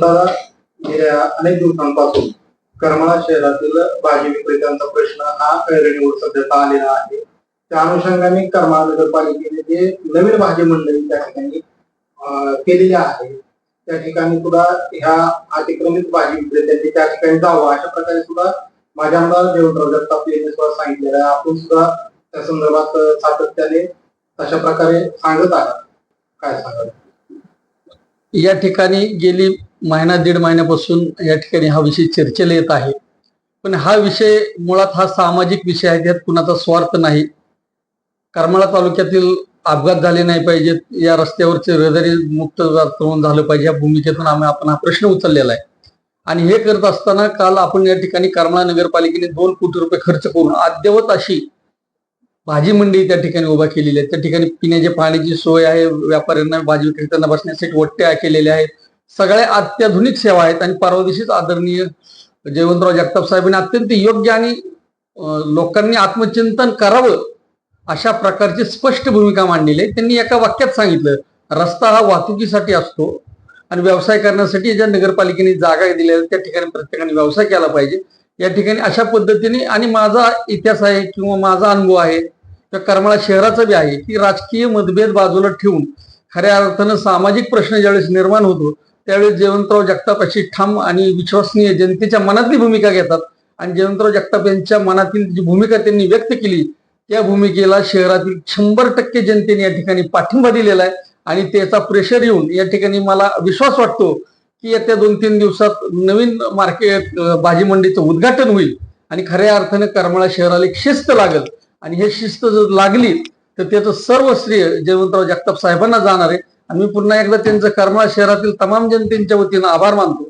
गेल्या अनेक दिवसांपासून करमाळा शहरातील भाजी विक्रेत्यांचा प्रश्न हा कैरणीवर सध्याचा आलेला आहे. त्या अनुषंगाने करमाळा नगरपालिकेने जे नवीन भाजी मंडळी त्या ठिकाणी केलेली आहे त्या ठिकाणी सुद्धा ह्या अतिक्रमित भाजी विक्रेत्यांनी त्या ठिकाणी जावं. अशा प्रकारे सुद्धा माझ्या आमदार देवराव जगताप यांनी सुद्धा सांगितलेलं आहे. आपण सुद्धा त्या संदर्भात सातत्याने अशा प्रकारे सांगत आहात. काय सांगाल? या ठिकाणी गेली महिना दीड महिन्यापासून या ठिकाणी हा विषय चर्चेला येत आहे. पण हा विषय मुळात हा सामाजिक विषय आहे त्यात कुणाचा स्वार्थ नाही. करमाळा तालुक्यातील अपघात झाले नाही पाहिजेत. या रस्त्यावरचे रहदारी मुक्त झालं पाहिजे. या भूमिकेतून आम्ही आपण हा प्रश्न उचललेला आहे. आणि हे करत असताना काल आपण या ठिकाणी करमाळा नगरपालिकेने दोन कोटी रुपये खर्च करून अद्यवत अशी भाजी मंडई त्या ठिकाणी उभा केलेली आहे. त्या ठिकाणी पिण्याच्या पाण्याची सोय आहे. व्यापाऱ्यांना भाजी विक्रेत्यांना बसण्यासाठी वट्ट्या केलेल्या आहेत. सगळ्या अत्याधुनिक सेवा आहेत आणि परवा दिवशीच आदरणीय जयवंतराव जगताप साहेबांनी अत्यंत योग्य आणि लोकांनी आत्मचिंतन करावं अशा प्रकारची स्पष्ट भूमिका मांडलेली आहे. त्यांनी एका वाक्यात सांगितलं रस्ता हा वाहतुकीसाठी असतो आणि व्यवसाय करण्यासाठी ज्या नगरपालिकेने जागा दिल्या त्या ठिकाणी प्रत्येकाने व्यवसाय केला पाहिजे. या ठिकाणी अशा पद्धतीने आणि माझा इतिहास आहे किंवा माझा अनुभव आहे किंवा करमाळा शहराचा बी आहे की राजकीय मतभेद बाजूला ठेवून खऱ्या अर्थानं सामाजिक प्रश्न ज्यावेळेस निर्माण होतो त्यावेळेस जयवंतराव जगताप अशी ठाम आणि विश्वसनीय जनतेच्या मनातली भूमिका घेतात. आणि जयवंतराव जगताप यांच्या मनातील जी भूमिका त्यांनी व्यक्त केली त्या भूमिकेला शहरातील शंभर टक्के जनतेने या ठिकाणी पाठिंबा दिलेला आहे. आणि त्याचा प्रेशर येऊन या ठिकाणी मला विश्वास वाटतो की येत्या दोन तीन दिवसात नवीन मार्केट भाजी मंडीचं उद्घाटन होईल. आणि खऱ्या अर्थानं करमाळा शहराला एक शिस्त लागल. आणि हे शिस्त जर लागली तर त्याचं सर्व श्रेय जयवंतराव जगताप साहेबांना जाणार आहे. आणि मी पुन्हा एकदा त्यांचं करमाळा शहरातील तमाम जनतेच्या वतीनं आभार मानतो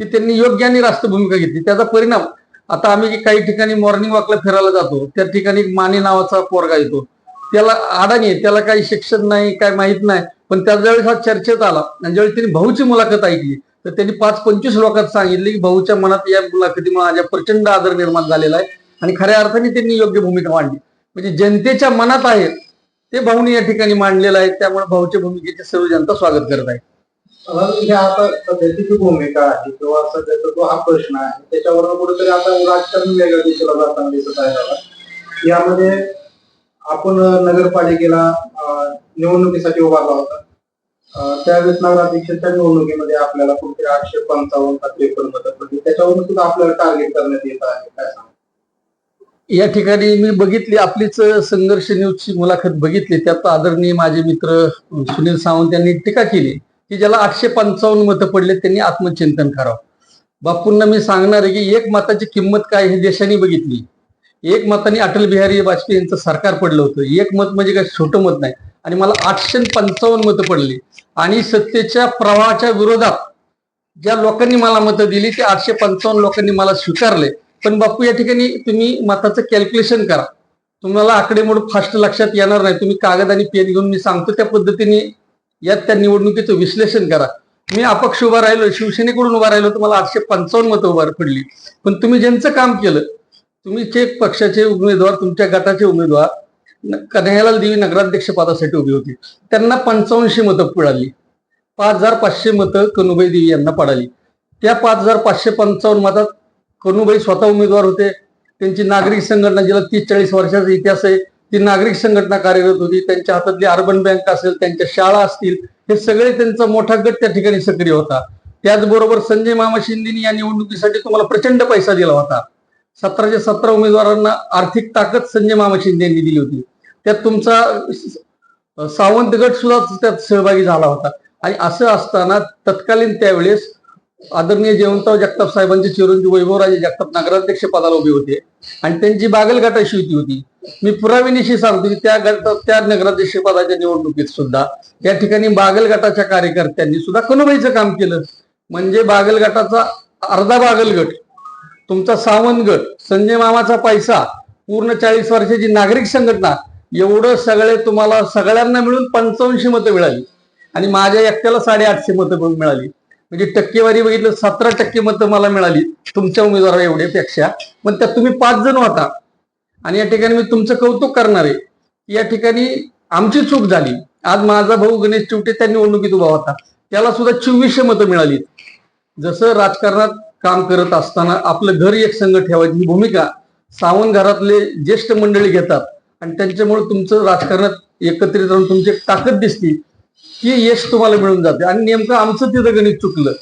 की त्यांनी योग्य आणि रास्त भूमिका घेतली. त्याचा परिणाम आता आम्ही काही ठिकाणी मॉर्निंग वॉकला फिरायला जातो त्या ठिकाणी माने नावाचा पोरगा येतो. त्याला अडाणी त्याला काही शिक्षण नाही काय माहीत नाही पण त्या ज्यावेळेस हा चर्चेत आला आणि ज्यावेळी त्यांनी भाऊची मुलाखत ऐकली तर त्यांनी पाच पंचवीस लोकांत सांगितले की भाऊच्या मनात या मुलाखतीमुळे माझ्या प्रचंड आदर निर्माण झालेला आहे आणि खऱ्या अर्थाने त्यांनी योग्य भूमिका मांडली. म्हणजे जनतेच्या मनात आहे ते भाऊनी या ठिकाणी मांडलेलं आहे. त्यामुळे भाऊच्या भूमिकेचे सर्व जनता स्वागत करत आहे. आता आता सध्याची जी भूमिका आहे किंवा सध्याचा जो हा प्रश्न आहे त्याच्यावर कुठेतरी आता राजकारण वेगळ्या दिशेला जाताना दिसत आहे यामध्ये आपण नगरपालिकेला निवडणुकीसाठी उभारला होता अं, त्यावेळेस नगराध्यक्षाच्या निवडणुकीमध्ये आपल्याला कुठेतरी आठशे पंचावन्न का त्रेपन्न मतं म्हणजे पडली त्याच्यावरून सुद्धा आपल्याला टार्गेट करण्यात येत आहे. काय सांगा या ठिकाणी मी बघितली आपलीच संघर्ष न्यूजची मुलाखत बघितली. त्यात आदरणीय माझे मित्र सुनील सावंत यांनी टीका केली की ज्याला आठशे पंचावन्न मतं पडले त्यांनी आत्मचिंतन करावं. बापूंना मी सांगणार आहे की एक मताची किंमत काय हे देशाने बघितली. एक मताने अटल बिहारी वाजपेयी यांचं सरकार पडलं होतं. एक मत म्हणजे काय? छोटं मत नाही. आणि मला आठशे पंचावन्न मतं पडली. आणि सत्तेच्या प्रवाहाच्या विरोधात ज्या लोकांनी मला मतं दिली ते आठशे पंचावन्न लोकांनी मला स्वीकारले. पण बापू या ठिकाणी तुम्ही मताचं कॅल्क्युलेशन करा. तुम्हाला आकडेमोड फास्ट लक्षात येणार नाही. तुम्ही कागद आणि पेन घेऊन मी सांगतो त्या पद्धतीने यात त्या निवडणुकीचं विश्लेषण करा. मी अपक्ष उभा राहिलो शिवसेनेकडून उभा राहिलो तुम्हाला आठशे पंचावन्न मतं उभार पडली. पण तुम्ही ज्यांचं काम केलं तुम्ही जे पक्षाचे उमेदवार तुमच्या गटाचे उमेदवार न- कन्हैयालाल देवी नगराध्यक्ष पदासाठी उभी होती. त्यांना पंचावन्नशे मतं पडाली. पाच हजार पाचशे मतं कनुबाई देवी यांना पडाली. त्या पाच हजार पाचशे पंचावन्न मतात कनुबाई स्वतः उमेदवार होते. त्यांची नागरिक संघटना जिला तीस चाळीस वर्षाचा इतिहास आहे. ती नागरिक संघटना कार्यरत होती. त्यांच्या हातातली अर्बन बँक असेल त्यांच्या शाळा असतील हे सगळे त्यांचा मोठा गट त्या ठिकाणी सक्रिय होता. त्याचबरोबर संजय मामा शिंदेनी या निवडणुकीसाठी तुम्हाला प्रचंड पैसा दिला होता. सतराशे सतरा उमेदवारांना आर्थिक ताकद संजय मामा शिंदे यांनी दिली होती. त्यात तुमचा सावंत गट सुद्धा त्यात सहभागी झाला होता. आणि असं असताना तत्कालीन त्यावेळेस आदरणीय जयवंतराव जगताप साहेबांचे चिरंजीव वैभवराजे जगताप नगराध्यक्ष पदाला उभे होते. आणि त्यांची बागल गटाशी युती होती. मी पुराविनिशी सांगतो की त्या गट त्या नगराध्यक्ष पदाच्या निवडणुकीत सुद्धा या ठिकाणी बागल गटाच्या कार्यकर्त्यांनी सुद्धा कनुबाईचं काम केलं. म्हणजे बागल गटाचा अर्धा बागल गट तुमचा सावंत गट संजय मामाचा पैसा पूर्ण चाळीस वर्षाची नागरिक संघटना एवढं सगळे तुम्हाला सगळ्यांना मिळून पंचावन्नशे मतं मिळाली. आणि माझ्या एकट्याला साडेआठशे मतं मिळाली. म्हणजे टक्केवारी बघितलं सतरा टक्के मतं मला मिळाली तुमच्या उमेदवार एवढ्यापेक्षा. पण त्यात तुम्ही पाच जण होता. आणि या ठिकाणी मी तुमचं कौतुक करणार आहे या ठिकाणी आमची चूक झाली. आज माझा भाऊ गणेश चिवटे त्या निवडणुकीत उभा होता. त्याला सुद्धा चोवीसशे मतं मिळाली. जसं राजकारणात काम करत असताना आपलं घर एक संघ ठेवायची ही भूमिका सावंत घरातले ज्येष्ठ मंडळी घेतात. आणि त्यांच्यामुळे तुमचं राजकारणात एकत्रित राहून तुमची ताकद दिसती. की यश तुम्हाला मिळून जाते. आणि नेमकं आमचं तिथं गणित चुकलं.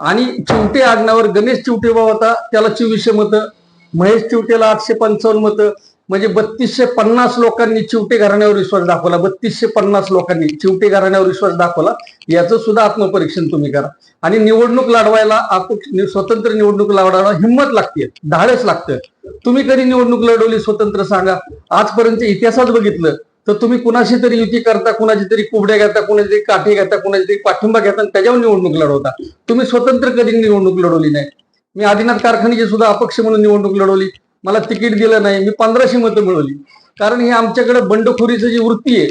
आणि चिवटे आडनावर गणेश चिवटे बाबा होता त्याला चोवीसशे मतं महेश चिवटेला आठशे पंचावन्न मतं म्हणजे बत्तीसशे पन्नास लोकांनी चिवटे घराण्यावर विश्वास दाखवला. बत्तीसशे पन्नास लोकांनी चिवटे घराण्यावर विश्वास दाखवला. याचं सुद्धा आत्मपरीक्षण तुम्ही करा. आणि निवडणूक लढवायला आपण स्वतंत्र निवडणूक लढवायला हिंमत लागते धाडस लागतं तुम्ही कधी निवडणूक लढवली स्वतंत्र सांगा. आजपर्यंत इतिहासात बघितलं तर तुम्ही कुणाशी तरी युती करता कुणाची तरी कुबड्या घेता कुणाची तरी काठी घेता कुणाची तरी पाठिंबा घेता आणि त्याच्यावर निवडणूक लढवता. तुम्ही स्वतंत्र कधी निवडणूक लढवली नाही. मी आदिनाथ कारखानेची सुद्धा अपक्ष म्हणून निवडणूक लढवली. मला तिकीट दिलं नाही. मी पंधराशे मतं मिळवली. कारण ही आमच्याकडे बंडखोरीची जी वृत्ती आहे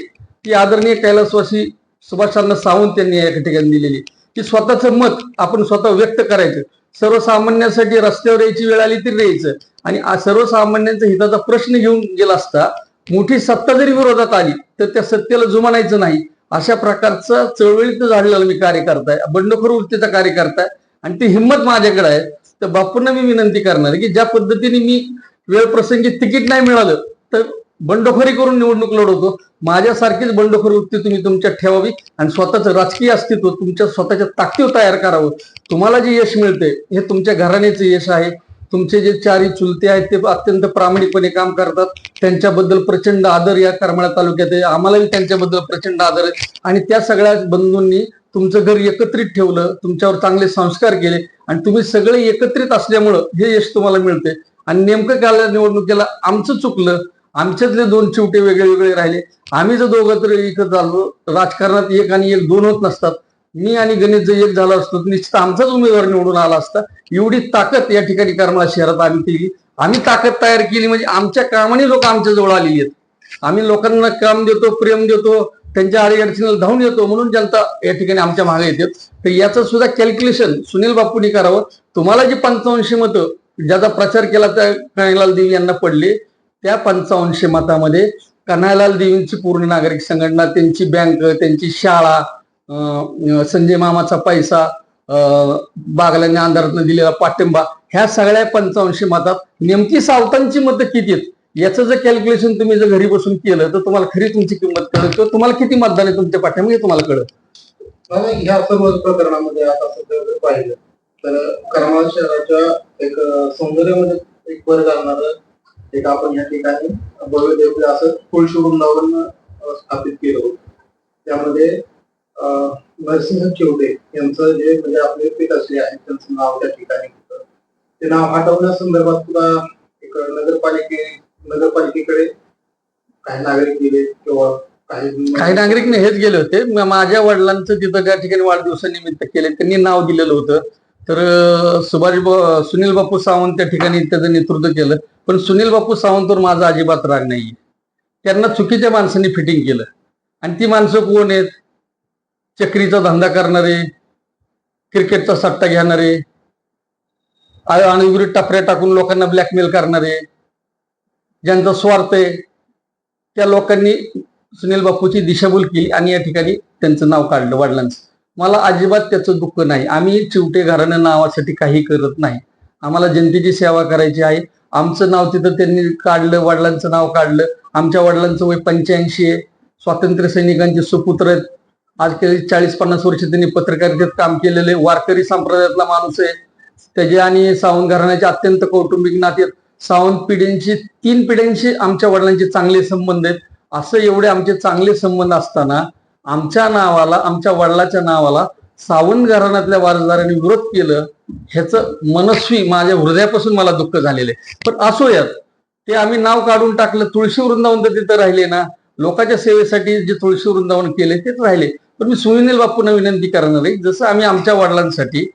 ती आदरणीय कैलासवासी सुभाषचंद्र सावंत यांनी या ठिकाणी दिलेली की स्वतःचं मत आपण स्वतः व्यक्त करायचं. सर्वसामान्यांसाठी रस्त्यावर यायची वेळ आली तरी यायचं. आणि आ- सर्वसामान्यांचा हिताचा प्रश्न घेऊन गेला असता मोठी सत्ता जरी विरोधात आली तर त्या सत्तेला जुमानायचं नाही. अशा प्रकारचं चळवळीत झालेला मी कार्यकर्ता आहे. बंडखोर वृत्तीचा कार्यकर्ता आहे. आणि ती हिंमत माझ्याकडे आहे. तर बापूंना मी विनंती करणार आहे की ज्या पद्धतीने मी वेळ प्रसंगी तिकीट नाही मिळालं तर बंडखोरी करून निवडणूक लढवतो. माझ्यासारखीच बंडखोरी वृत्ती तुम्ही तुमच्यात ठेवावी आणि स्वतःचं राजकीय अस्तित्व तुमच्या स्वतःच्या ताकदीव तयार करावं. तुम्हाला जे यश मिळते हे तुमच्या घराण्याचं यश आहे. तुमचे जे चारी चुलते आहेत ते अत्यंत प्रामाणिकपणे काम करतात. त्यांच्याबद्दल प्रचंड आदर या करमाळा तालुक्यात आहे. आम्हालाही त्यांच्याबद्दल प्रचंड आदर आहे. आणि त्या सगळ्या बंधूंनी तुमचं घर एकत्रित ठेवलं तुमच्यावर चांगले संस्कार केले आणि तुम्ही सगळे एकत्रित असल्यामुळं हे यश तुम्हाला मिळते आणि नेमकं काल निवडणुकीला आमचं चुकलं आमच्यातले दोन चिवटे वेगळे वेगळे राहिले. आम्ही जर दोघं तर इथं आलो राजकारणात एक आणि एक दोन होत नसतात. मी आणि गणित जर एक झाला असतो निश्चित आमचाच उमेदवार निवडून आला असता. एवढी ताकद या ठिकाणी करमाळा शहरात आम्ही केली. आम्ही ताकद तयार केली म्हणजे आमच्या कामाने लोक आमच्या जवळ आलेली आहेत. आम्ही लोकांना काम देतो प्रेम देतो त्यांच्या अडीअडचणीला धावून येतो म्हणून जनता या ठिकाणी आमच्या मागे येते. तर याचं सुद्धा कॅल्क्युलेशन सुनील बापूंनी करावं. तुम्हाला जी पंचावन्नशे मतं ज्याचा प्रचार केला त्या कन्हैयालाल देवी यांना पडले त्या पंचावन्नशे मतामध्ये कन्हैयालाल देवींची पूर्ण नागरिक संघटना त्यांची बँक त्यांची शाळा संजय मामाचा पैसा बागल्यांनी बागलांनी अंधारातनं दिलेला पाठिंबा ह्या सगळ्या पंचावन्नशे मतात नेमकी सावतांची मतं किती आहेत? याचं जर कॅल्क्युलेशन तुम्ही जर घरी बसून केलं तर तुम्हाला खरी तुमची किंमत कळत किंवा तुम्हाला किती मतदान आहे तुमच्या पाठिंबा हे तुम्हाला कळत ह्या सर्व प्रकरणामध्ये आता सध्या जर पाहिलं तर करमाळ शहराच्या एक सौंदर्यामध्ये एक भर घालणार एक आपण या ठिकाणी भव्य देवळे असं कुळशी वृंदावन स्थापित केलं होतं. त्यामध्ये नरसिंह चिवडे यांचं जे म्हणजे आपले पिताश्री आहेत त्यांचं नाव त्या ठिकाणी ते नाव हटवण्यासंदर्भात तुला एक नगरपालिके नगरपालिकेकडे काही नागरिक गेले किंवा काही नागरिक नाही हेच गेले होते. माझ्या वडिलांचं तिथं त्या ठिकाणी वाढदिवसानिमित्त केले. त्यांनी नाव दिलेलं होतं. तर सुभाष बा- सुनील बापू सावंत त्या ठिकाणी त्याचं नेतृत्व केलं. पण सुनील बापू सावंतवर माझा अजिबात राग नाहीये. त्यांना चुकीच्या माणसांनी फिटिंग केलं. आणि ती माणसं कोण आहेत? चक्रीचा धंदा करणारे क्रिकेटचा सट्टा घेणारे अणुविरुद्ध टपऱ्या टाकून लोकांना ब्लॅकमेल करणारे ज्यांचा स्वार्थ आहे त्या लोकांनी सुनील बापूची दिशाभूल केली आणि या ठिकाणी त्यांचं नाव काढलं वडिलांचं. मला अजिबात त्याचं दुःख नाही. आम्ही चिवटे घराणं नावासाठी काही करत नाही. आम्हाला जनतेची सेवा करायची आहे. आमचं नाव तिथं त्यांनी काढलं वडिलांचं नाव काढलं. आमच्या वडिलांचं वय पंच्याऐंशी आहे. स्वातंत्र्य सैनिकांचे सुपुत्र आहेत. आज काही चाळीस पन्नास वर्ष त्यांनी पत्रकारितेत काम केलेले वारकरी संप्रदायातला माणूस आहे. त्याचे आणि सावंत घराण्याचे अत्यंत कौटुंबिक नाते आहेत. सावंत पिढ्यांशी तीन पिढ्यांशी आमच्या वडिलांचे चांगले संबंध आहेत. असं एवढे आमचे चांगले संबंध असताना आमच्या नावाला आमच्या वडिलाच्या नावाला सावंत घराण्यातल्या वारसदारांनी विरोध केलं. ह्याचं मनस्वी माझ्या हृदयापासून मला दुःख झालेलं आहे. पण असो यात ते आम्ही नाव काढून टाकलं तुळशी वृंदावन तर तिथं राहिले ना लोकांच्या सेवेसाठी जे तुळशी वृंदावन केले तेच राहिले. पण मी सुनील बापूंना विनंती करणार आहे जसं आम्ही आमच्या वडिलांसाठी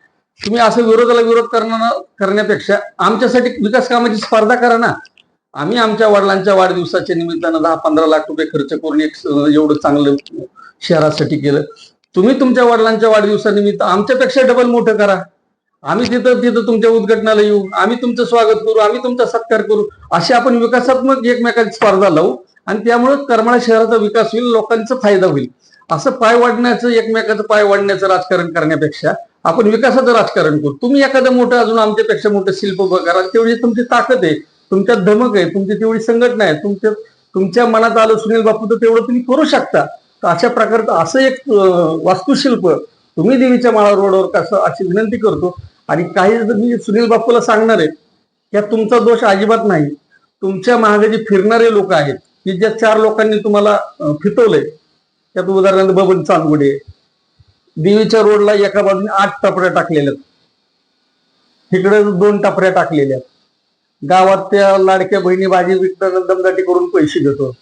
तुम्ही असं विरोधाला विरोध करणार करण्यापेक्षा आमच्यासाठी विकास कामाची स्पर्धा करा ना. आम्ही आमच्या वडिलांच्या वाढदिवसाच्या निमित्तानं दहा पंधरा लाख रुपये खर्च करून एक एवढं चांगलं शहरासाठी केलं. तुम्ही तुमच्या वडिलांच्या वाढदिवसानिमित्त आमच्यापेक्षा डबल मोठं करा. आम्ही तिथं तिथं तुमच्या उद्घाटनाला येऊ. आम्ही तुमचं स्वागत करू आम्ही तुमचा सत्कार करू. अशी आपण विकासात्मक एकमेकांची स्पर्धा लावू. आणि त्यामुळे करमाळा शहराचा विकास होईल लोकांचा फायदा होईल. असं पाय वाढण्याचं एकमेकाचं पाय वाढण्याचं राजकारण करण्यापेक्षा आपण विकासाचं राजकारण करू. तुम्ही एखादं मोठं अजून आमच्यापेक्षा मोठं शिल्प उभं करा तेवढी तुमची ताकद आहे तुमच्यात धमक आहे तुमची तेवढी संघटना आहे तुमच्या तुमच्या मनात आलं सुनील बापू तर तेवढं तुम्ही करू शकता. तर अशा प्रकारचं असं एक वास्तुशिल्प तुम्ही देवीच्या माळा रोडवर कसं अशी विनंती करतो. आणि काही जर मी सुनील बापूला सांगणार आहे की तुमचा दोष अजिबात नाही. तुमच्या मागे फिरणारे लोक आहेत की ज्या चार लोकांनी तुम्हाला फितवलंय त्यात उदाहरणार्थ बबन चांदगुडे देवीच्या रोडला एका बाजूने आठ टपऱ्या टाकलेल्या तिकडे इकडे दोन टपऱ्या टाकलेल्या गावात त्या लाडक्या बहिणी भाजी विकताना दमदाटी करून पैसे घेतो.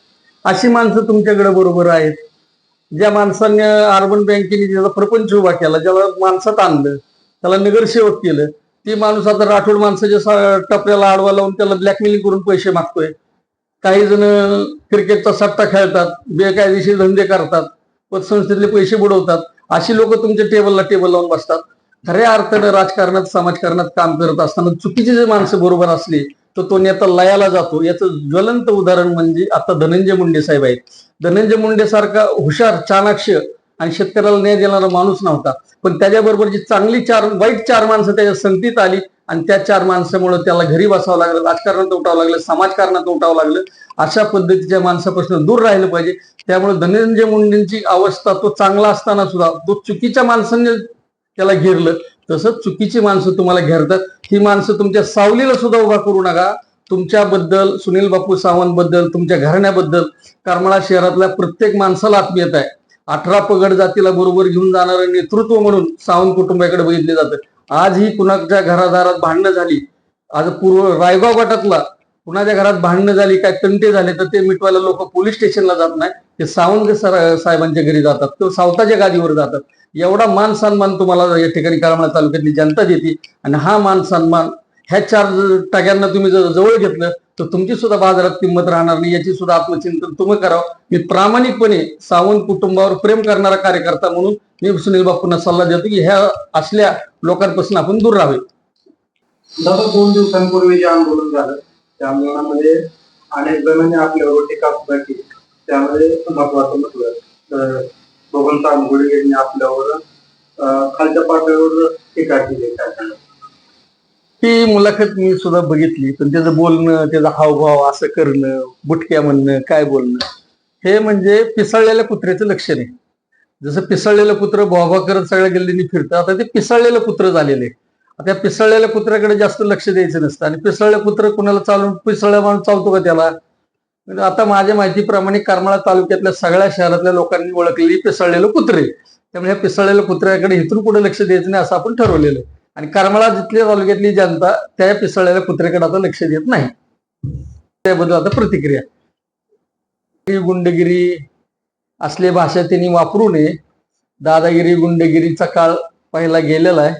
अशी माणसं तुमच्याकडे बरोबर आहेत. ज्या माणसाने अर्बन बँकेने ज्याचा प्रपंच उभा केला ज्याला माणसात आणलं त्याला नगरसेवक केलं ती माणूस आता राठोड माणसाच्या टपऱ्याला आडवा लावून त्याला ब्लॅकमेलिंग करून पैसे मागतोय. काही जण क्रिकेटचा सट्टा खेळतात बेकायदेशीर धंदे करतात पतसंस्थेतले पैसे बुडवतात. अशी लोक तुमच्या टेबलला टेबल लावून बसतात. खऱ्या अर्थानं राजकारणात समाजकारणात काम करत असताना चुकीची जे माणसं बरोबर असली तर तो नेता लयाला जातो. याचं ज्वलंत उदाहरण म्हणजे आता धनंजय मुंडे साहेब आहेत. धनंजय मुंडे सारखा हुशार चाणाक्ष आणि शेतकऱ्याला न्याय देणारा माणूस नव्हता. पण त्याच्याबरोबर जी चांगली चार वाईट चार माणसं त्याच्या संतीत आली आणि त्या चार माणसामुळे त्याला घरी बसावं लागलं राजकारणात उठावं लागलं समाजकारणात उठावं लागलं अशा पद्धतीच्या माणसापासून दूर राहिलं पाहिजे. त्यामुळे धनंजय मुंडेंची अवस्था तो चांगला असताना सुद्धा तो चुकीच्या माणसांनी त्याला घेरलं. तसंच चुकीची माणसं तुम्हाला घेरतात. ही माणसं तुमच्या सावलीला सुद्धा उभा करू नका. तुमच्याबद्दल सुनील बापू सावंत बद्दल तुमच्या घराण्याबद्दल करमाळा शहरातल्या प्रत्येक माणसाला आत्मीयता आहे. अठरा पगड जातीला बरोबर घेऊन जाणारं नेतृत्व म्हणून सावंत कुटुंबाकडे बघितले जातं. आज ही कुणाच्या घरादारात भांडणं झाली. आज पूर्व रायगाव गटातला कुणाच्या घरात भांडणं झाली काय तंटे झाले तर ते मिटवायला लोक पोलीस स्टेशनला जात नाही ते सावंत सर- साहेबांच्या घरी जातात. किंवा सावताच्या गादीवर जातात. एवढा मान सन्मान तुम्हाला या ठिकाणी करमाळा तालुक्यातली जनता देते. आणि हा मान सन्मान ह्या चार टाक्यांना तुम्ही जर जवळ घेतलं तर तुमची सुद्धा बाजारात किंमत राहणार नाही याची सुद्धा आत्मचिंतन तुम्ही करावं. मी प्रामाणिकपणे सावंत कुटुंबावर प्रेम करणारा कार्यकर्ता म्हणून मी सुनील बापूंना सल्ला देतो की ह्या असल्या लोकांपासून आपण दूर राहावे. दादा दोन दिवसांपूर्वी जे आंदोलन झालं त्या आंदोलनामध्ये अनेक जणांनी आपल्यावर टीका सुद्धा केली. त्यामध्ये महत्वाचं म्हटलं तर बबन तांबुळे यांनी आपल्यावर अं, खालच्या पातळीवर टीका केली. काय ती मुलाखत मी सुद्धा बघितली. पण त्याचं बोलणं त्याचा हावभाव असं करणं बुटक्या म्हणणं काय बोलणं हे म्हणजे पिसळलेल्या कुत्र्याचं लक्षण आहे. जसं पिसळलेलं कुत्र भोबा करत सगळ्या गल्लीने फिरतं आता ते पिसळलेलं कुत्र झालेलं आहे आता त्या पिसाळलेल्या कुत्र्याकडे जास्त लक्ष द्यायचं नसतं. आणि पिसळलं कुत्र कुणाला चालून पिसाळल्या माणूस चालतो का त्याला? आता माझ्या माहितीप्रमाणे करमाळा तालुक्यातल्या सगळ्या शहरातल्या लोकांनी ओळखलेली पिसळलेलं कुत्रे त्यामुळे ह्या पिसळलेल्या कुत्र्याकडे इथून कुठं लक्ष द्यायचं नाही असं आपण ठरवलेलं आहे. आणि करमाळा जिथल्या तालुक्यातली जनता त्या पिसळलेल्या कुत्र्याकडे आता लक्ष देत नाही. त्याबद्दल आता प्रतिक्रिया. गुंडगिरी असले भाषा त्यांनी वापरू नये. दादागिरी गुंडगिरीचा काळ पहिला गेलेला आहे.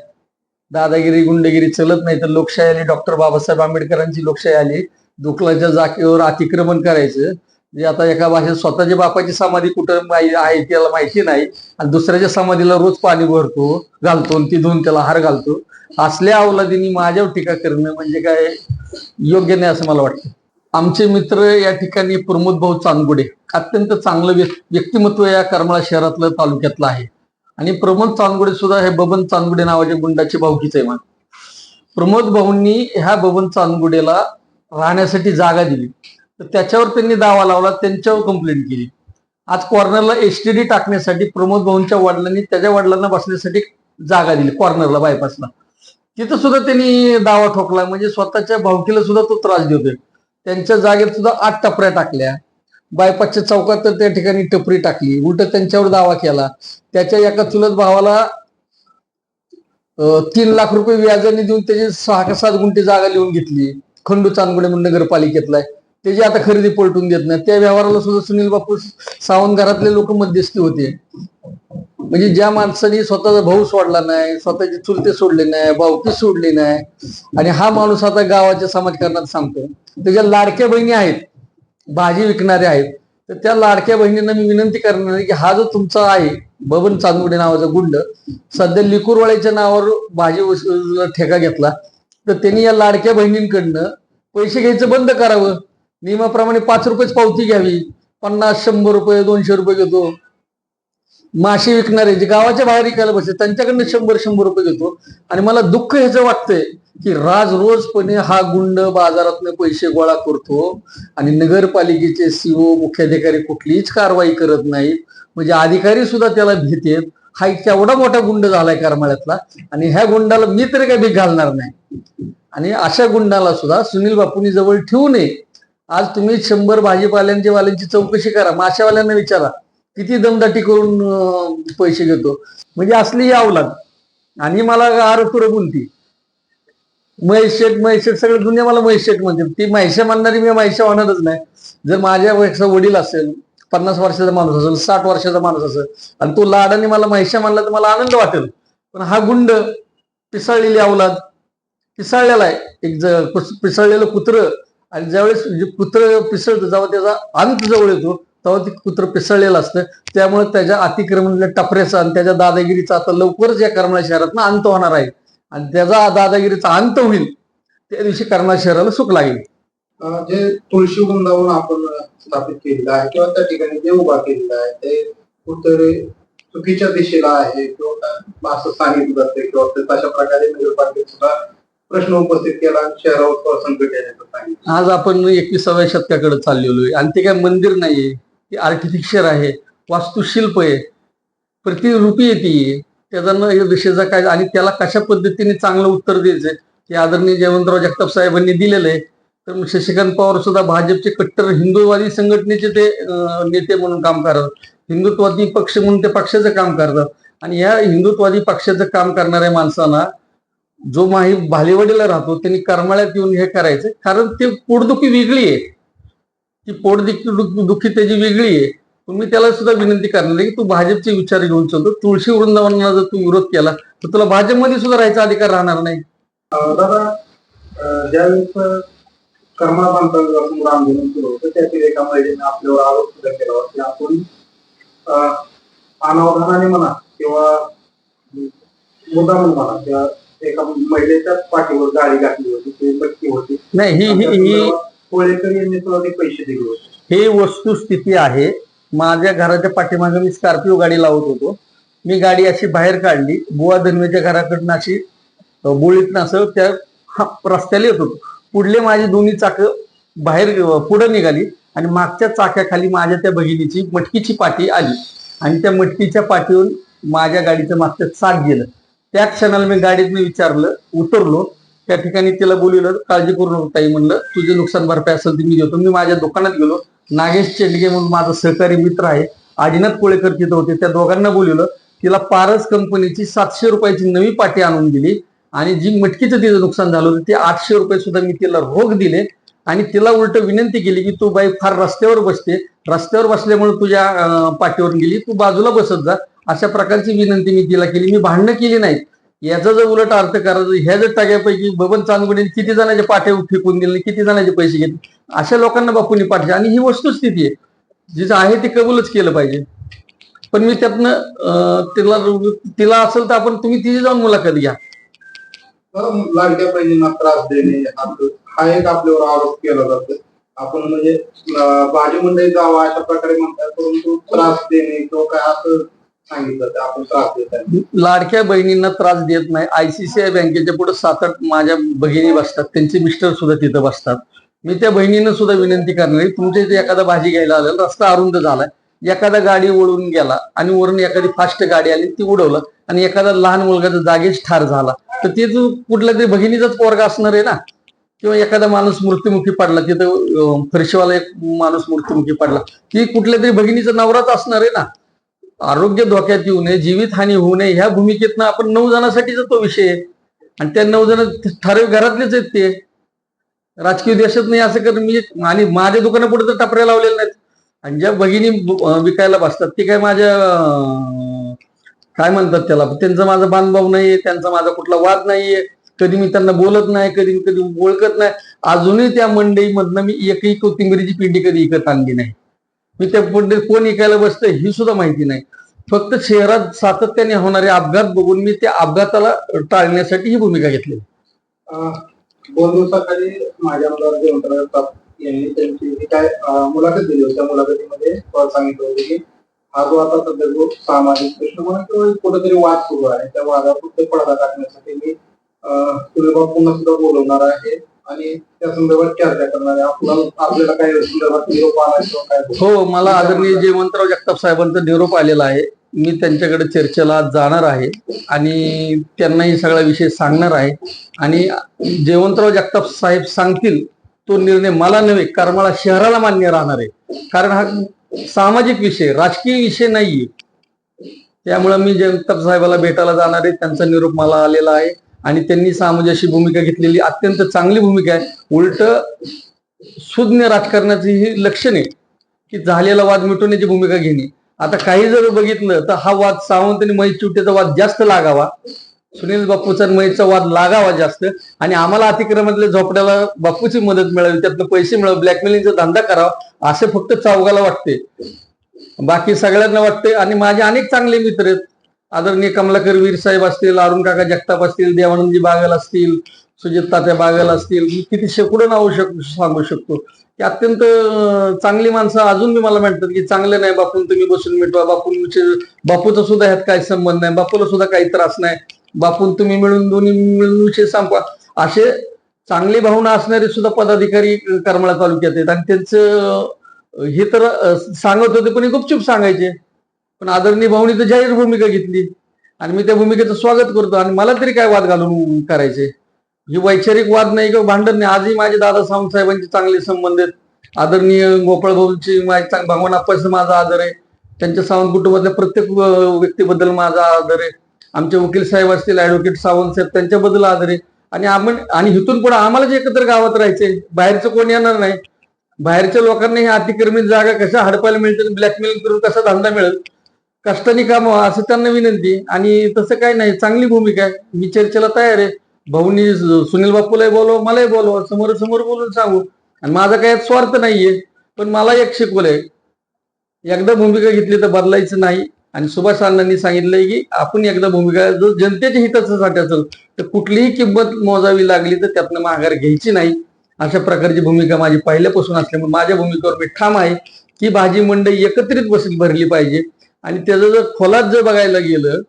दादागिरी गुंडगिरी चलत नाही तर लोकशाही आली. डॉक्टर बाबासाहेब आंबेडकरांची लोकशाही आली. दुखलाच्या जागेवर अतिक्रमण करायचं. म्हणजे आता एका भाषेत स्वतःच्या बापाची समाधी कुठं आहे त्याला माहिती नाही. आणि दुसऱ्याच्या समाधीला रोज पाणी भरतो घालतो आणि ती धुवून त्याला हार घालतो. असल्या अवलादींनी माझ्यावर टीका करणं म्हणजे काय? योग्य नाही असं मला वाटतं. आमचे मित्र या ठिकाणी प्रमोद भाऊ चांदगुडे अत्यंत चांगलं व्यक्तिमत्व या करमाळा शहरातलं तालुक्यातलं आहे. आणि प्रमोद चांदगुडे सुद्धा हे बबन चांदगुडे नावाच्या गुंडाचे भावकीच आहे मान प्रमोद भाऊंनी ह्या बबन चांदगुडेला राहण्यासाठी जागा दिली. तर त्याच्यावर त्यांनी दावा लावला त्यांच्यावर कंप्लेंट केली. आज कॉर्नरला एसटीडी टाकण्यासाठी प्रमोद भाऊंच्या वडिलांनी त्याच्या वडिलांना बसण्यासाठी जागा दिली कॉर्नरला बायपासला तिथं सुद्धा त्यांनी दावा ठोकला म्हणजे स्वतःच्या भावकीला सुद्धा तो त्रास देतोय. त्यांच्या जागेत सुद्धा आठ टपऱ्या टाकल्या. बायपासच्या चौकात तर त्या ठिकाणी टपरी टाकली उलट त्यांच्यावर दावा केला. त्याच्या एका चुलत भावाला तीन लाख रुपये व्याजाने देऊन त्याची सहा का सात गुंठे जागा लिहून घेतली. खंडू चांदगुडे म्हणून नगरपालिकेतला आहे. त्याची आता खरेदी पलटून देत नाही त्या व्यवहाराला सुद्धा सुनील बापू सावंत घरातले लोक मध्यस्थी होते. म्हणजे ज्या माणसाने स्वतःचा भाऊ सोडला नाही स्वतःचे चुलते सोडले नाही भाऊकी सोडले नाही आणि हा माणूस आता गावाच्या समाजकारणात सांगतो. त्याच्या लाडक्या बहिणी आहेत भाजी विकणारे आहेत तर त्या लाडक्या बहिणींना मी विनंती करणार आहे की हा जो तुमचा आहे बबन चांदुडे नावाचा गुंड सध्या लिकुरवाळ्याच्या नावावर भाजी ठेका घेतला तर त्यांनी या लाडक्या बहिणींकडनं पैसे घ्यायचं बंद करावं. नियमाप्रमाणे पाच रुपयेच पावती घ्यावी. पन्नास शंभर रुपये दोनशे रुपये घेतो. मासे विकणारे जे गावाच्या बाहेर विकायला बसले त्यांच्याकडनं शंभर शंभर रुपये घेतो. आणि मला दुःख ह्याचं वाटतंय की राज रोजपणे हा गुंड बाजारातनं पैसे गोळा करतो आणि नगरपालिकेचे सीओ मुख्याधिकारी कुठलीच कारवाई करत नाहीत. म्हणजे अधिकारी सुद्धा त्याला भीतेत हा एक केवढा मोठा गुंड झालाय करमाळ्यातला आणि ह्या गुंडाला मी तरी काही भीक घालणार नाही. आणि अशा गुंडाला सुद्धा सुनील बापूंनी जवळ ठेवू नये. आज तुम्ही शंभर भाजीपाल्यांच्या वाल्यांची चौकशी करा माशावाल्यांना विचारा किती दमदाटी करून पैसे घेतो. म्हणजे असली ही अवलाद. आणि मला आरोपुरं बोलती महेश शेठ महेश शेठ सगळं दुनिया मला महेश शेठ म्हणते ती महिषा म्हणणारी मी महिषा होणारच नाही. जर माझ्यापेक्षा वडील असेल पन्नास वर्षाचा माणूस असेल साठ वर्षाचा माणूस असेल आणि तो लाडाने मला महिषा म्हणला तर मला आनंद वाटेल. पण हा गुंड पिसाळलेली अवलाद पिसाळलेला आहे. एक पिसाळलेलं कुत्र आणि ज्यावेळेस जे कुत्र पिसळतं जेव्हा त्याचा अंत जवळ येतो तेव्हा ते कुत्र पिसळलेलं असतं. त्यामुळे त्याच्या अतिक्रमणाच्या टपऱ्याचा आणि त्याच्या दादागिरीचा आता लवकरच या करमाळा शहरात अंत होणार आहे. आणि त्याचा दादागिरीचा अंत होईल त्या दिवशी करमाळा शहराला सुख लागेल. जे तुळशी वृंदावन आपण स्थापित केलेलं आहे किंवा त्या ठिकाणी जे उभा केलेलं आहे ते कुत्र चुकीच्या दिशेला आहे किंवा असं सांगितलं जाते किंवा तशा प्रकारे म्हणजे नगरपालिकेत सुद्धा प्रश्न उपस्थित केला आणि शहरावर संकट आज आपण एकविसाव्या शतकाकडे चाललेलो आहे. आणि ते काय मंदिर नाहीये ते आर्किटेक्चर आहे वास्तुशिल्प आहे प्रतिरूपी येते त्याचा विषयाचा दिशेचा काय आणि त्याला कशा पद्धतीने चांगलं उत्तर द्यायचं ते आदरणीय जयवंतराव जगताप साहेबांनी दिलेलं आहे. तर मग शशिकांत पवार सुद्धा भाजपचे कट्टर हिंदुवादी संघटनेचे ते नेते म्हणून काम करतात. हिंदुत्वादी पक्ष म्हणून ते पक्षाचं काम करतात. आणि या हिंदुत्वादी पक्षाचं काम करणाऱ्या माणसांना जो माही भालेवाडीला राहतो त्यांनी करमाळ्यात येऊन हे करायचं. कारण ते पोटदुखी वेगळी आहे. ती पोटदुखी दुखी त्याची वेगळी आहे. तुम्ही मी त्याला सुद्धा विनंती करणार आहे की तू भाजपचे विचार घेऊन चालतो तुळशी वृंदावनाला जर तू विरोध केला तर तुला भाजपमध्ये सुद्धा राहायचा अधिकार राहणार नाही. दादा ज्या ज्यावेळेस कर्मा बांधकाम आंदोलन सुरू होतं त्यातील एका महिलेने आपल्यावर आरोप सुद्धा केला होता. की आपण अनावधानाने म्हणा किंवा मुद्दामून म्हणा किंवा एका महिलेच्या पाठीवर गाडी घातली होती ती बटकी होती. नाही ही ही ही कोळेकर यांनी सुद्धा ते पैसे दिले होते. ही वस्तुस्थिती आहे. माझ्या घराच्या पाठीमागे मी स्कॉर्पिओ गाडी लावत होतो. मी गाडी अशी बाहेर काढली. बुवा धनवेच्या घराकडनं अशी अं, बोळीतनं असं त्या हा, रस्त्याला येत होतो. पुढले माझी दोन्ही चाक बाहेर पुढं निघाली आणि मागच्या चाक्याखाली माझ्या त्या भगिनीची मटकीची पाठी आली. आणि त्या मटकीच्या पाठीवरून माझ्या गाडीचं मागचं चाक गेलं. त्या क्षणाला मी गाडीतनं विचारलं उतरलो. त्या ठिकाणी तिला बोलवलं काळजी करू नको ताई म्हणलं तुझे नुकसान भरपाई असेल ती मी देतो. मी माझ्या दुकानात गेलो. नागेश चेंडगे म्हणून माझा सहकारी मित्र आहे आदिनाथ कोळेकर तिथं होते. त्या दोघांना बोलवलं. तिला पारस कंपनीची सातशे रुपयाची नवी पाटी आणून दिली आणि जी मटकीचं तिचं नुकसान झालं होतं ते आठशे रुपये सुद्धा मी तिला रोख दिले. आणि तिला उलट विनंती केली की तू बाई फार रस्त्यावर बसते. रस्त्यावर बसल्यामुळे तुझ्या पाठीवर गेली. तू बाजूला बसत जा. अशा प्रकारची विनंती मी तिला केली. मी भांडणं केली नाही याचा जर उलट अर्थ करायचं ह्या जर टाक्यापैकी बबन चांदगुडीने किती जणांचे पाठे फेकून दिले किती जणांचे पैसे घेतले अशा लोकांना बापूंनी पाठवले. आणि ही वस्तुस्थिती आहे. जिचं आहे ते कबूलच केलं पाहिजे. पण मी त्यातनं तिला तिला असेल तर आपण तुम्ही तिची जाऊन मुलाखत घ्या. लागल्या लाडक्या बहिणींना त्रास देणे हा एक आपल्यावर आरोप केला जातो. आपण म्हणजे भाजी मंडळी जावा अशा प्रकारे म्हणतात परंतु त्रास देणे किंवा काय असं सांगितलं आपण त्रास देत आहे लाडक्या बहिणींना त्रास देत नाही. आयसीसीआय बँकेच्या पुढे सात आठ माझ्या भगिनी बसतात. त्यांचे मिस्टर सुद्धा तिथं बसतात. मी त्या बहिणीनं सुद्धा विनंती करणार तुमच्या इथे एखादा भाजी घ्यायला आलं रस्ता अरुंद झालाय. एखादा गाडी ओढून गेला आणि वरून एखादी फास्ट गाडी आली ती उडवलं आणि एखादा लहान मुलगा जर जागेच ठार झाला. तर ते जो कुठल्या तरी बहिणीचाच पोरगा असणार आहे ना? किंवा एखादा माणूस मृत्युमुखी पडला तिथं फरशीवाला एक माणूस मृत्युमुखी पडला की कुठल्या तरी भगिनीचा नवराच असणार आहे ना? आरोग्य धोक्यात येऊ नये जीवितहानी होऊ नये ह्या भूमिकेतनं आपण नऊ जणांसाठीचा तो विषय आहे. आणि त्या नऊ जण ठराविक घरातलेच आहेत ते. राजकीय देशात नाही असं कर मी आणि माझ्या दुकानापुढे तर टपऱ्या लावलेल्या नाहीत. आणि ज्या भगिनी विकायला बसतात ते काय माझ्या काय म्हणतात त्याला? त्यांचा माझा बांधभाव नाहीये त्यांचा माझा कुठला वाद नाहीये. कधी मी त्यांना बोलत नाही कधी मी कधी ओळखत नाही. अजूनही त्या मंडईमधनं मी एकही कोथिंबीरीची पिंडी कधी इकत आणली नाही. मी त्या पुढे कोण ऐकायला बसतं ही सुद्धा माहिती नाही. फक्त शहरात सातत्याने होणारे अपघात बघून मी त्या अपघाताला टाळण्यासाठी ही भूमिका घेतली. दोन दिवसाखाली माझ्या आमदार यांनी त्यांची काय मुलाखत दिली होती त्या मुलाखतीमध्ये सांगितलं होतं की हा जो आता सध्या जो सामाजिक प्रश्न म्हणा किंवा कुठेतरी वाद सुरू आहे त्या वादावर ते पडदा टाकण्यासाठी मी तुलेबा पुन्हा सुद्धा बोलवणार आहे. आणि त्या संदर्भात चर्चा करणार आहे. आपल्याला आपल्याला काय संदर्भात निरोप आला काय हो मला आदरणीय जयवंतराव जगताप साहेबांचा निरोप आलेला आहे. मी त्यांच्याकडे चर्चेला जाणार आहे आणि त्यांनाही सगळा विषय सांगणार आहे. आणि जयवंतराव जगताप साहेब सांगतील तो निर्णय मला नव्हे करमाळा शहराला मान्य राहणार आहे. कारण हा सामाजिक विषय राजकीय विषय नाहीये. त्यामुळे मी जगताप साहेबाला भेटायला जाणार आहे. त्यांचा निरोप मला आलेला आहे. आणि त्यांनी सामाजाशी म्हणजे भूमिका घेतलेली अत्यंत चांगली भूमिका आहे. उलट सुज्ञ राजकारणाची ही लक्षण आहे की झालेला वाद मिटवण्याची भूमिका घेणे. आता काही जर बघितलं तर हा वाद सावंत आणि महेश चिवट्याचा वाद जास्त लागावा. सुनील बापूचा आणि महेशचा वाद लागावा जास्त. आणि आम्हाला अतिक्रमणातल्या झोपड्याला बापूची मदत मिळावी त्यातनं पैसे मिळावे ब्लॅकमेलिंगचा धंदा करावा असे फक्त चौघाला वाटते. बाकी सगळ्यांना वाटते. आणि माझे अनेक चांगले मित्र आहेत आदरणीय कमलाकर वीर साहेब असतील अरुण काका जगताप असतील देवानंदजी बागल असतील सुजित तात्या बागल असतील मी किती शेकडो नाव शक सांगू शकतो? की अत्यंत चांगली माणसं अजून मी मला म्हणतात की चांगले नाही बापून तुम्ही बसून मिटवा बापून बापूचा सुद्धा ह्यात काही संबंध नाही बापूला सुद्धा काही त्रास नाही बापून तुम्ही मिळून दोन्ही मिळून विषय संपवा असे चांगली भावना असणारे सुद्धा पदाधिकारी करमाळा तालुक्यात आहेत. आणि त्यांचं हे तर सांगत होते पण गुपचूप सांगायचे. पण आदरणीय भाऊनी तर जाहीर भूमिका घेतली. आणि मी त्या भूमिकेचं स्वागत करतो. आणि मला तरी काय वाद घालून करायचे? ही वैचारिक वाद नाही किंवा भांडण नाही. आजही माझे दादा सावंत साहेबांचे चांगले संबंध आहेत. आदरणीय गोपाळ भाऊंची माझी भगवान आप्पाचा माझा आदर आहे. त्यांच्या सावंत कुटुंबातल्या प्रत्येक व्यक्तीबद्दल माझा आदर आहे. आमचे वकील साहेब असतील ऍडव्होकेट सावंत साहेब त्यांच्याबद्दल आदर आहे. आणि आपण आणि इथून पुढे आम्हाला जे एकत्र गावात राहायचे बाहेरचं कोण येणार नाही. बाहेरच्या लोकांना ही अतिक्रमित जागा कशा हडपायला मिळतील ब्लॅकमेल करून कसा धंदा मिळेल? कष्टाने काम असं त्यांना विनंती. आणि तसं काही नाही चांगली भूमिका आहे. मी चर्चेला तयार आहे. भाऊनी सुनील बापूलाही बोलव मलाही बोलव समोर समोर बोलून सांगू. आणि माझा काही स्वार्थ नाहीये पण मला एक शिकवलंय. एकदा भूमिका घेतली तर बदलायचं नाही. आणि सुभाष अण्णांनी सांगितलंय की आपण एकदा भूमिका जो जनतेच्या हितासाठी असेल तर कुठलीही किंमत मोजावी लागली तर त्यातनं माघार घ्यायची नाही. अशा प्रकारची भूमिका माझी पहिल्यापासून असल्यामुळे माझ्या भूमिकेवर मी ठाम आहे. की भाजी मंडई एकत्रित बसून भरली पाहिजे. आणि त्याचं जर खोलात जर बघायला गेलं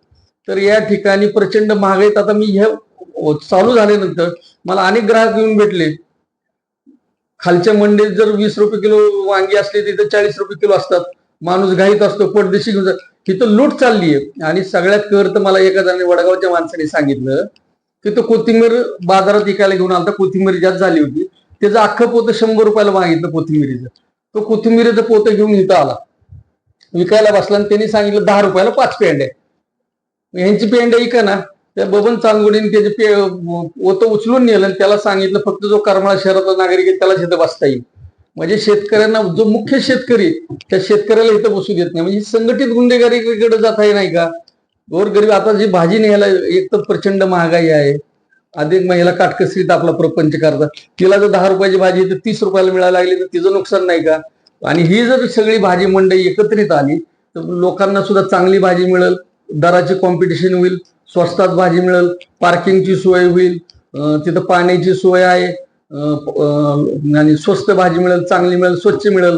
तर या ठिकाणी प्रचंड महागाईत आता मी हे चालू झाल्यानंतर मला अनेक ग्राहक येऊन भेटले. खालच्या मंडीत जर वीस रुपये किलो वांगी असली तिथं चाळीस रुपये किलो असतात. माणूस घाईत असतो पडदेशी घेऊन जात. तिथं लूट चालली आहे. आणि सगळ्यात कर तर मला एका जणांनी वडगावच्या माणसाने सांगितलं की तो कोथिंबीर बाजारात विकायला घेऊन आला कोथिंबीर जास्त झाली होती. त्याचं अख्खं पोतं शंभर रुपयाला मागितलं कोथिंबीरीचं. तो कोथिंबीरीचं पोतं घेऊन इथं आला. विकायला बसला आणि त्यांनी सांगितलं दहा रुपयाला पाच पेंड्या ह्यांची पेंड्या इका ना त्या बबन चांगुडीने त्याचे पे ओतं उचलून नेलं आणि त्याला सांगितलं फक्त जो करमाळा शहरातला नागरिक आहे त्याला तिथं बसता येईल. म्हणजे शेतकऱ्यांना जो मुख्य शेतकरी त्या शेतकऱ्याला इथं बसू देत नाही. म्हणजे संघटित गुन्हेगारीकडे जात आहे नाही का? गोरगरीब आता जी भाजी न्यायला एक तर प्रचंड महागाई आहे. अधिक महिला काटकसरीत आपला प्रपंच करतात. तिला जर दहा रुपयाची भाजी तर तीस रुपयाला मिळायला लागली तर तिचं नुकसान नाही का? आणि ही जर सगळी भाजी मंडई एकत्रित आली तर लोकांना सुद्धा चांगली भाजी मिळेल दराची कॉम्पिटिशन होईल स्वस्तात भाजी मिळेल पार्किंगची सोय होईल तिथं पाण्याची सोय आहे आणि स्वस्त भाजी मिळेल चांगली मिळेल स्वच्छ मिळेल.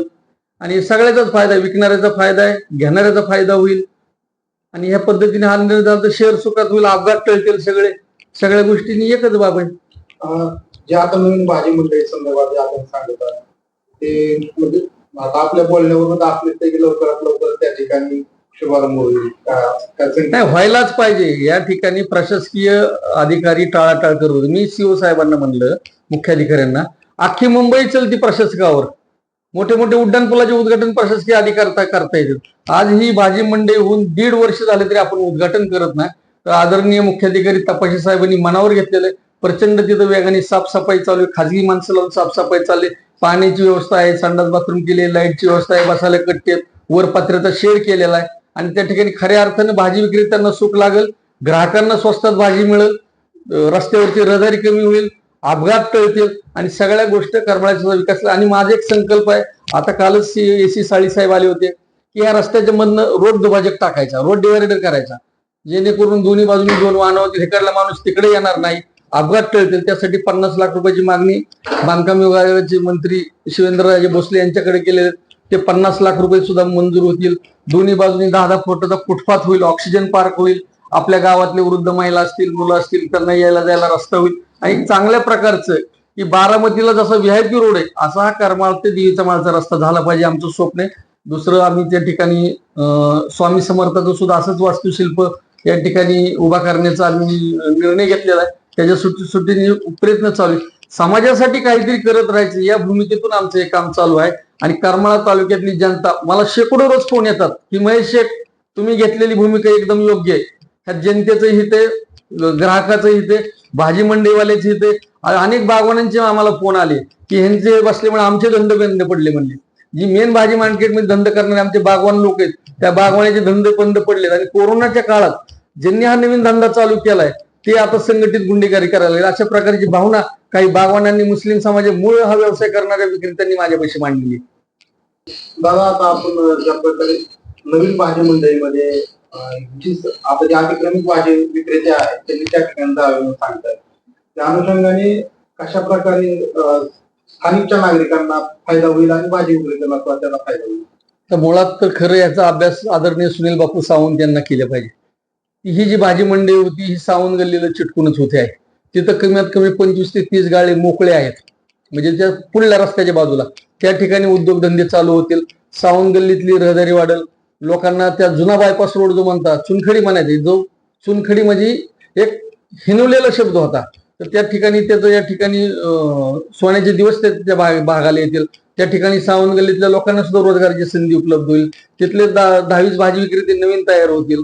आणि सगळ्याचाच फायदा आहे विकणाऱ्याचा फायदा आहे घेणाऱ्याचा फायदा होईल. आणि ह्या पद्धतीने हा निर्णय झाला तर शेअर सुखात होईल अपघात टळतील सगळे. सगळ्या गोष्टींनी एकच बाब आहे. जे आता नवीन भाजी मंडळी संदर्भात जे आपण सांगत आहात ते म्हणजे आता आपल्या बोलण्यावरून दाखवित लवकरात लवकर त्या ठिकाणी शुभारंभ होईल. नाही व्हायलाच पाहिजे. या ठिकाणी प्रशासकीय अधिकारी टाळाटाळ करू मी सीओ साहेबांना म्हणलं मुख्याधिकाऱ्यांना अख्खी मुंबई चलती प्रशासकावर. मोठे मोठे उड्डाणपुलाचे उद्घाटन प्रशासकीय अधिकारता करता येतात आज ही भाजी मंडई होऊन दीड वर्ष झाले तरी आपण उद्घाटन करत नाही. तर आदरणीय मुख्याधिकारी तपाशी साहेबांनी मनावर घेतलेलं आहे. प्रचंड तिथं वेगाने साफसफाई चालू आहे. खाजगी माणसं लावून साफसफाई चालली पाण्याची व्यवस्था आहे संडास बाथरूम केली लाईटची व्यवस्था आहे बसायला कट्टे वर पत्र्याचा शेड केलेला आहे. आणि त्या ठिकाणी खऱ्या अर्थाने भाजी विक्रेत्यांना सुख लागेल ग्राहकांना स्वस्तात भाजी मिळेल रस्त्यावरची रहदारी कमी होईल अपघात टळतील आणि सगळ्या गोष्टी करमाळ्याचा विकास आणि माझा एक संकल्प आहे आता कालच ए सी साळी साहेब आले होते की या रस्त्याच्या मधनं रोड दुभाजक टाकायचा रोड डिव्हायडर करायचा. जेणेकरून दोन्ही बाजूनी दोन वाहनं हे इकडला माणूस तिकडे येणार नाही अपघात टळतील त्यासाठी पन्नास लाख रुपयाची मागणी बांधकाम विभागाचे मंत्री शिवेंद्रराजे भोसले यांच्याकडे केले ते पन्नास लाख रुपये सुद्धा मंजूर होतील. दोन्ही बाजूनी दहा दहा फुटाचा फुटपाथ होईल ऑक्सिजन पार्क होईल. आपल्या गावातले वृद्ध महिला असतील मुलं असतील त्यांना यायला जायला रस्ता होईल. आणि चांगल्या प्रकारचं की बारामतीला जसा व्हीआयपी रोड आहे असा हा करमाळ ते देवीचा माळचा रस्ता झाला पाहिजे आमचं स्वप्न आहे. दुसरं आम्ही त्या ठिकाणी स्वामी समर्थाचं सुद्धा असंच वास्तुशिल्प या ठिकाणी उभा करण्याचा आम्ही निर्णय घेतलेला आहे. त्याच्या सुट्टी सुट्टीने प्रयत्न चालू आहे समाजासाठी काहीतरी करत राहायचं या भूमिकेतून आमचं हे काम चालू आहे. आणि करमाळा तालुक्यातली जनता मला शेकडो रोज फोन येतात की महेश शेख तुम्ही घेतलेली भूमिका एकदम योग्य आहे. ह्या जनतेचं हित आहे ग्राहकाचं हित आहे भाजी मंडईवाल्याचे हित आहे. अनेक बागवानांचे आम्हाला फोन आले की ह्यांचे बसल्यामुळे आमचे धंदे बंद पडले म्हणले. जी मेन भाजी मार्केटमध्ये धंदे करणारे आमचे बागवान लोक आहेत त्या बागवानाचे धंदे बंद पडलेत. आणि कोरोनाच्या काळात ज्यांनी हा नवीन धंदा चालू केलाय ते आता संघटित गुन्हेगारी करायला लागले. अशा प्रकारची भावना काही बागवानांनी मुस्लिम समाज मूळ हा व्यवसाय करणाऱ्या विक्रेत्यांनी माझ्यापाशी मांडलेली. आहे. दादा आता आपण ज्या प्रकारे नवीन भाजी स- आता जे अतिक्रमित भाजी विक्रेते आहेत त्यांनी त्या ठिकाणी जावे सांगतात. त्या अनुषंगाने कशा प्रकारे स्थानिकच्या नागरिकांना फायदा होईल आणि भाजी विक्रेत्यांना सुद्धा त्याला फायदा होईल? तर मुळात तर खरं याचा अभ्यास आदरणीय सुनील बापू सावंत यांना केला पाहिजे. ही जी भाजी मंडई होती ही सावंत गल्लीला चिटकूनच होते आहे. तिथं कमीत कमी पंचवीस ते तीस गाळे मोकळे आहेत. म्हणजे त्या पुढल्या रस्त्याच्या बाजूला. त्या ठिकाणी उद्योगधंदे चालू होतील. सावंत गल्लीतली रहदारी वाढेल. लोकांना त्या जुना बायपास रोड जो म्हणतात चुनखडी म्हणायचे जो चुनखडी म्हणजे एक हिनवलेला शब्द होता. तर त्या ठिकाणी त्याचं या ठिकाणी सोन्याचे दिवस त्या भाग- भागाला येतील. त्या ठिकाणी सावंत गल्लीतल्या लोकांना सुद्धा रोजगाराची संधी उपलब्ध होईल. तिथले दहावीस भाजी विक्रेते नवीन तयार होतील.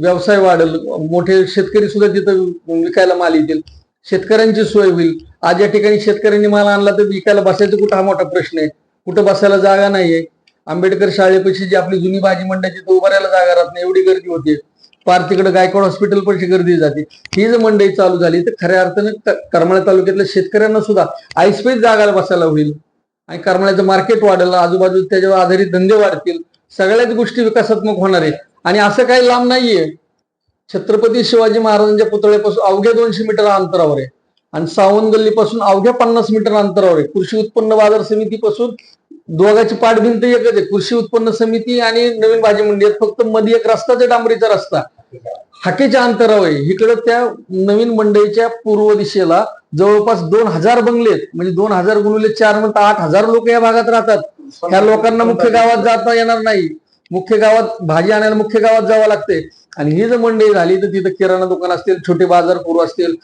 व्यवसाय वाढेल मोठे शेतकरी सुद्धा तिथं विकायला माल येतील. शेतकऱ्यांची सोय होईल. आज या ठिकाणी शेतकऱ्यांनी माल आणला तर विकायला बसायचं कुठं हा मोठा प्रश्न आहे. कुठं बसायला जागा नाहीये. आंबेडकर शाळेपाशी जी आपली जुनी भाजी मंडळाची तर उभारायला जागा राहत नाही एवढी गर्दी होते. पार तिकडे गायकवाड हॉस्पिटल पैसे गर्दी जाते. ही जर मंडई चालू झाली तर खऱ्या अर्थानं करमाळा तालुक्यातल्या शेतकऱ्यांना सुद्धा आईस्पेस जागाला बसायला होईल. आणि करमाळ्याचं मार्केट वाढेल आजूबाजू त्याच्यावर आधारित धंदे वाढतील. सगळ्याच गोष्टी विकासात्मक होणार आहे आणि असं काही लांब नाहीये. छत्रपती शिवाजी महाराजांच्या पुतळ्यापासून अवघ्या दोनशे मीटर अंतरावर आहे. आणि सावंत गल्लीपासून अवघ्या पन्नास मीटर अंतरावर आहे. कृषी उत्पन्न बाजार समितीपासून दोघांची पाठभिंत एकच आहे. कृषी उत्पन्न समिती आणि नवीन भाजी मंडी आहेत. फक्त मध्ये एक रस्ताचा डांबरीचा रस्ता. हाकेच्या अंतरावर आहे. इकडं त्या नवीन मंडईच्या पूर्व दिशेला जवळपास दोन हजार बंगले आहेत. म्हणजे दोन हजार गुणुले चार म्हणता आठ हजार लोक या भागात राहतात. त्या लोकांना मुख्य गावात जाता येणार नाही. मुख्य गावात भाजी आणायला मुख्य गावात जावं लागते आणि ही जर मंडई झाली तर तिथं किराणा दुकान असतील छोटे बाजार पूर्व असतील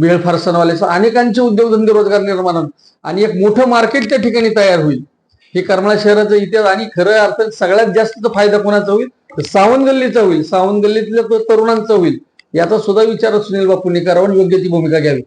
बेळ फारसनवाले असं अनेकांचे उद्योगधंदे रोजगार निर्माण. आणि एक मोठं मार्केट त्या ठिकाणी तयार होईल. हे करमाळा शहराचा इतिहास आणि खरं अर्थ सगळ्यात जास्त फायदा कोणाचा होईल? तर सावंत गल्लीचा होईल. सावंत गल्लीतल्या तरुणांचा होईल. याचा सुद्धा विचार सुनील बापूंनी करावा आणि योग्य ती भूमिका घ्यावी.